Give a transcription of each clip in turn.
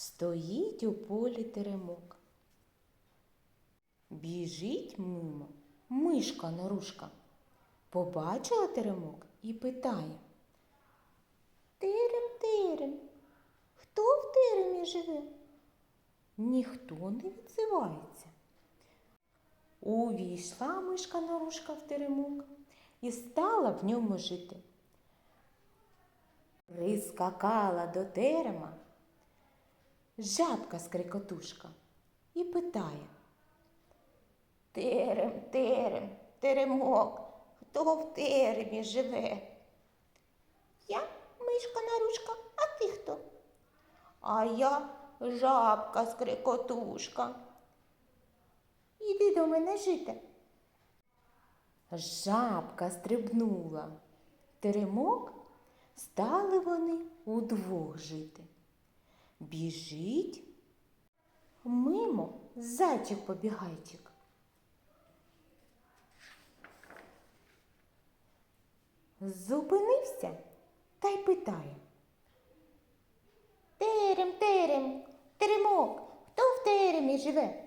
Стоїть у полі теремок. Біжить мимо мишка норушка. Побачила теремок і питає. Терем, терем, хто в теремі живе? Ніхто не відзивається. Увійшла мишка норушка в теремок і стала в ньому жити. Прискакала до терема жабка скрикотушка і питає. Терем, терем, теремок, хто в теремі живе? Я мишка нарушка, а ти хто? А я жабка скрикотушка. Іди до мене жити. Жабка стрибнула. Теремок стали вони удвох жити. Біжить мимо зайчик побігайчик. Зупинився та й питає. Терем, терем, теремок, хто в теремі живе?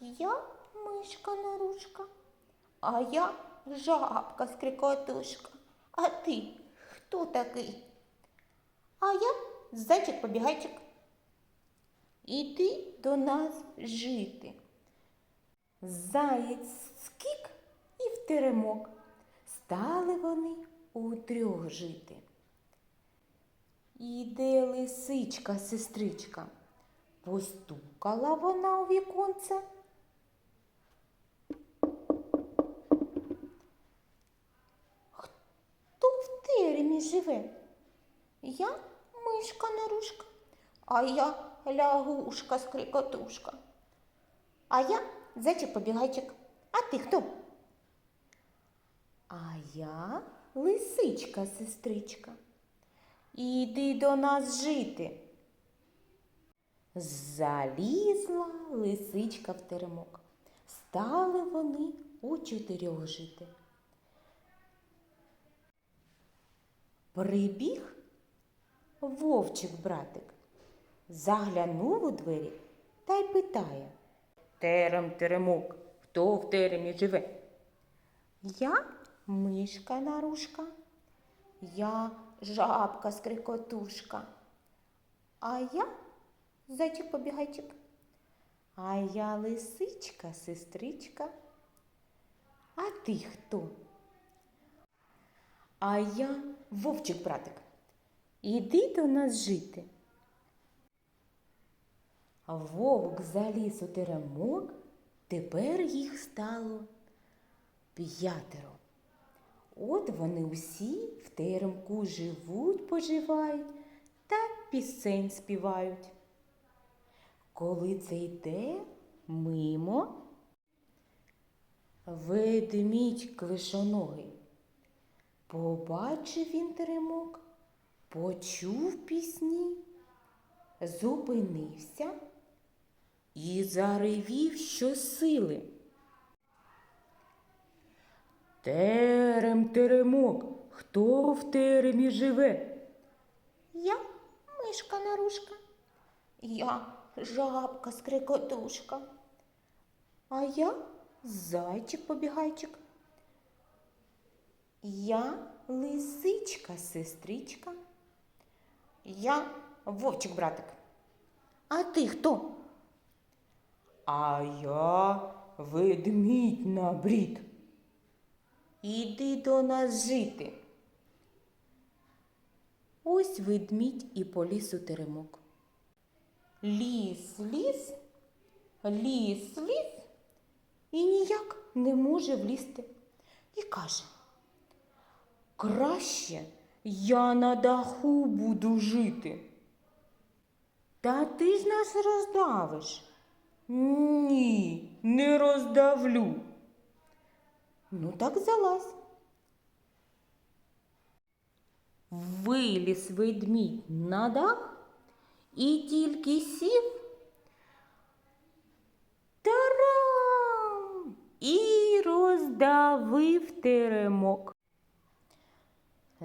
Я мишка нарушка, а я жабка скрикотушка. А ти хто такий? А я зайчик побігайчик. Іди до нас жити. Заєць скік і в теремок. Стали вони у трьох жити. Іде лисичка, сестричка. Постукала вона у віконце. Хто в теремі живе? Я мишка нарушка, а я лягушка скрикотушка. А я зайчик побігайчик. А ти хто? А я лисичка, сестричка. Іди до нас жити. Залізла лисичка в теремок. Стали вони у чотирьох жити. Прибіг вовчик братик, заглянув у двері та й питає. Терем, теремок, хто в теремі живе? Я мишка нарушка, я жабка скрикотушка, а я зайчик побігайчик, а я лисичка, сестричка. А ти хто? А я вовчик братик. Іди до нас жити. Вовк заліз у теремок, тепер їх стало п'ятеро. От вони усі в теремку живуть, поживають та пісень співають. Коли це йде мимо, ведмідь клишоногий. Побачив він теремок, почув пісні, зупинився і заревів щосили. Терем, теремок, хто в теремі живе? Я мишка нарушка, я жабка скрикотушка, а я зайчик побігайчик. Я лисичка, сестричка. Я вовчик братик. А ти хто? А я ведмідь на брід. Іди до нас жити. Ось ведмідь і поліз у теремок. Ліс, ліс, ліс, ліс і ніяк не може влізти. І каже, краще я на даху буду жити. Та ти ж нас роздавиш. Ні, не роздавлю. Ну так залазь. Виліз ведмідь на дах і тільки сів. Тарам! І роздавив теремок.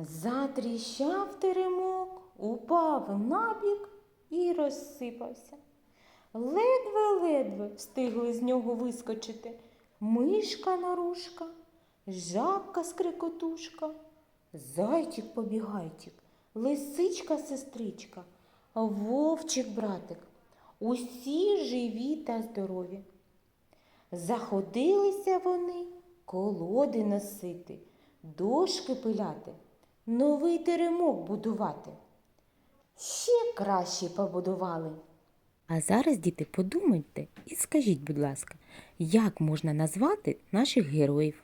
Затріщав теремок, упав набік і розсипався. Ледве-ледве встигли з нього вискочити мишка нарушка, жабка скрикотушка, зайчик побігайчик, лисичка сестричка, вовчик братик. Усі живі та здорові. Заходилися вони колоди носити, дошки пиляти, новий теремок будувати. Ще краще побудували. А зараз, діти, подумайте і скажіть, будь ласка, як можна назвати наших героїв?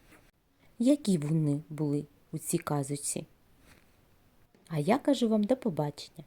Які вони були у цій казочці? А я кажу вам до побачення.